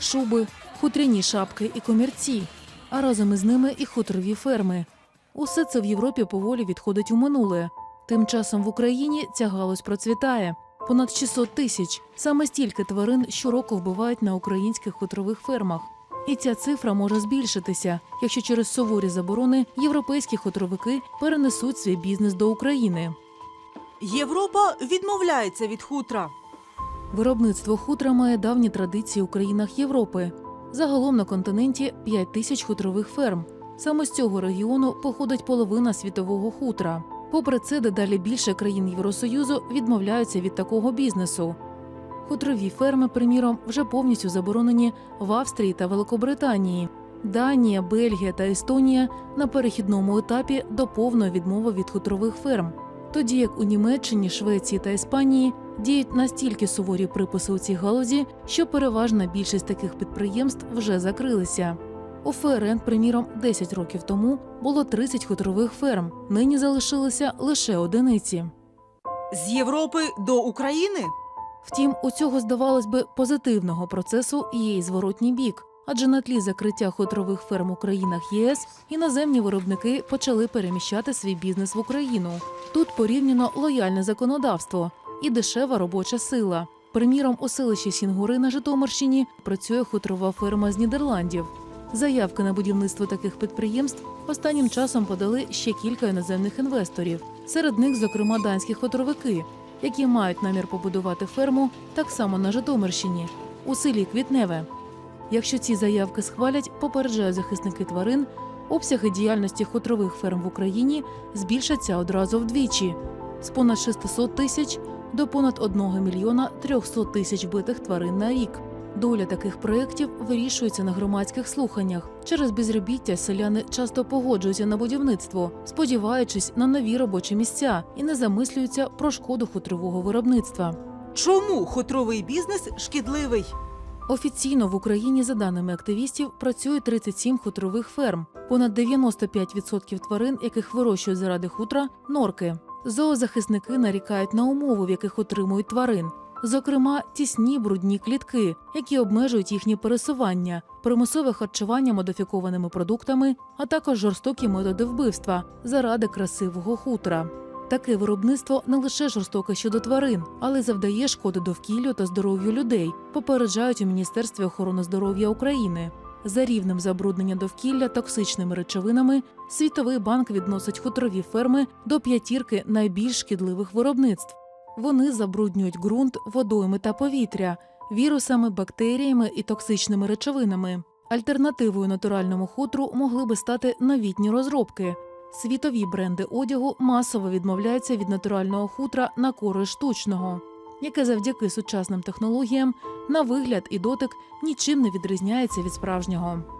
шуби, хутряні шапки і комірці, а разом із ними і хуторові ферми. Усе це в Європі поволі відходить у минуле. Тим часом в Україні ця галузь процвітає. Понад 600 тисяч. Саме стільки тварин щороку вбивають на українських хуторових фермах. І ця цифра може збільшитися, якщо через суворі заборони європейські хутровики перенесуть свій бізнес до України. Європа відмовляється від хутра. Виробництво хутра має давні традиції у країнах Європи. Загалом на континенті 5 тисяч хутрових ферм. Саме з цього регіону походить половина світового хутра. Попри це, дедалі більше країн Євросоюзу відмовляються від такого бізнесу. Хутрові ферми, приміром, вже повністю заборонені в Австрії та Великобританії. Данія, Бельгія та Естонія на перехідному етапі до повної відмови від хутрових ферм. Тоді як у Німеччині, Швеції та Іспанії діють настільки суворі приписи у цій галузі, що переважна більшість таких підприємств вже закрилися. У ФРН, приміром, 10 років тому було 30 хуторових ферм. Нині залишилися лише одиниці. З Європи до України Втім, у цього здавалось би позитивного процесу є й зворотній бік. Адже на тлі закриття хутрових ферм у країнах ЄС іноземні виробники почали переміщати свій бізнес в Україну. Тут порівняно лояльне законодавство і дешева робоча сила. Приміром, у селищі Сінгури на Житомирщині працює хутрова ферма з Нідерландів. Заявки на будівництво таких підприємств останнім часом подали ще кілька іноземних інвесторів. Серед них, зокрема, данські хутровики, які мають намір побудувати ферму так само на Житомирщині у селі Квітневе. Якщо ці заявки схвалять, попереджають захисники тварин, обсяги діяльності хутрових ферм в Україні збільшаться одразу вдвічі з понад 600 тисяч до понад 1 мільйона 300 тисяч битих тварин на рік. Доля таких проєктів вирішується на громадських слуханнях. Через безробіття селяни часто погоджуються на будівництво, сподіваючись на нові робочі місця і не замислюються про шкоду хутрового виробництва. чому хутровий бізнес шкідливий? Офіційно в Україні, за даними активістів, працює 37 хутрових ферм. Понад 95% тварин, яких вирощують заради хутра, норки. Зоозахисники нарікають на умови, в яких утримують тварин. Зокрема, тісні брудні клітки, які обмежують їхнє пересування, примусове харчування модифікованими продуктами, а також жорстокі методи вбивства заради красивого хутра. Таке виробництво не лише жорстоке щодо тварин, але й завдає шкоди довкіллю та здоров'ю людей, попереджають у Міністерстві охорони здоров'я України. За рівнем забруднення довкілля токсичними речовинами Світовий банк відносить хутрові ферми до п'ятірки найбільш шкідливих виробництв. Вони забруднюють ґрунт, водойми та повітря вірусами, бактеріями і токсичними речовинами. Альтернативою натуральному хутру могли би стати новітні розробки. Світові бренди одягу масово відмовляються від натурального хутра на користь штучного, яке завдяки сучасним технологіям на вигляд і дотик нічим не відрізняється від справжнього.